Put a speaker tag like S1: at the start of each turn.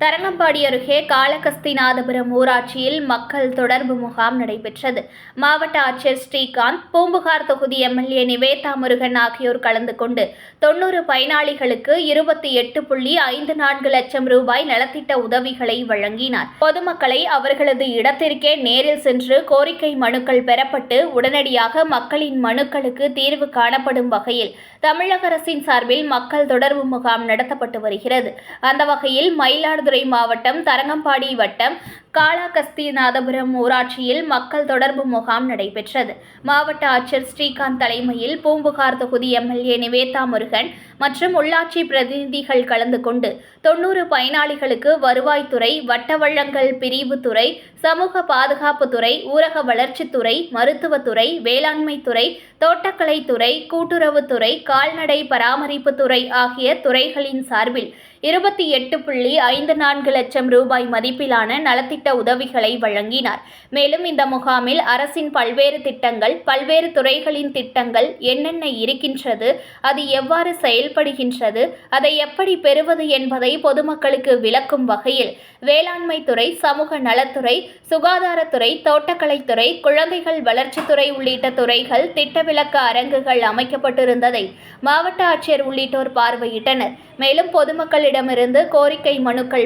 S1: தரங்கம்பாடி அருகே காளகஸ்திநாதபுரம் ஊராட்சியில் மக்கள் தொடர்பு முகாம் நடைபெற்றது. மாவட்ட ஆட்சியர் ஸ்ரீகாந்த் பூம்புகார் தொகுதி எம்எல்ஏ நிவேதா முருகன் ஆகியோர் கலந்து கொண்டு தொன்னூறு பயனாளிகளுக்கு இருபத்தி எட்டு புள்ளி ஐந்து நான்கு லட்சம் ரூபாய் நலத்திட்ட உதவிகளை வழங்கினார். பொதுமக்களை அவர்களது இடத்திற்கே நேரில் சென்று கோரிக்கை மனுக்கள் பெறப்பட்டு உடனடியாக மக்களின் மனுக்களுக்கு தீர்வு காணப்படும் வகையில் தமிழக அரசின் சார்பில் மக்கள் தொடர்பு முகாம் நடத்தப்பட்டு வருகிறது. அந்த வகையில் மயிலாடுதுறை மாவட்டம் தரங்கம்பாடி வட்டம் காளாகஸ்திநாதபுரம் ஊராட்சியில் மக்கள் தொடர்பு முகாம் நடைபெற்றது. மாவட்ட ஆட்சியர் ஸ்ரீகாந்த் தலைமையில் பூம்புகார் தொகுதி எம்எல்ஏ நிவேதா முருகன் மற்றும் உள்ளாட்சி பிரதிநிதிகள் கலந்து கொண்டு தொன்னூறு பயனாளிகளுக்கு வருவாய்த்துறை வட்ட வழங்கல் பிரிவுத்துறை சமூக பாதுகாப்புத்துறை ஊரக வளர்ச்சித்துறை மருத்துவத்துறை வேளாண்மைத்துறை தோட்டக்கலைத்துறை கூட்டுறவுத்துறை கால்நடை பராமரிப்புத்துறை ஆகிய துறைகளின் சார்பில் இருபத்தி எட்டு புள்ளி ஐந்து நான்கு லட்சம் ரூபாய் மதிப்பிலான நலத்திட்ட உதவிகளை வழங்கினார். மேலும் இந்த முகாமில் அரசின் பல்வேறு திட்டங்கள் பல்வேறு துறைகளின் திட்டங்கள் என்னென்ன இருக்கின்றது அது எவ்வாறு செயல்படுகின்றது அதை எப்படி பெறுவது என்பதை பொதுமக்களுக்கு விளக்கும் வகையில் வேளாண்மைத்துறை சமூக நலத்துறை சுகாதாரத்துறை தோட்டக்கலைத்துறை குழந்தைகள் வளர்ச்சித்துறை உள்ளிட்ட துறைகள் திட்டவிலக்க அரங்குகள் அமைக்கப்பட்டிருந்ததை மாவட்ட ஆட்சியர் உள்ளிட்டோர் பார்வையிட்டனர். மேலும் பொதுமக்களிடமிருந்து கோரிக்கை மனுக்கள்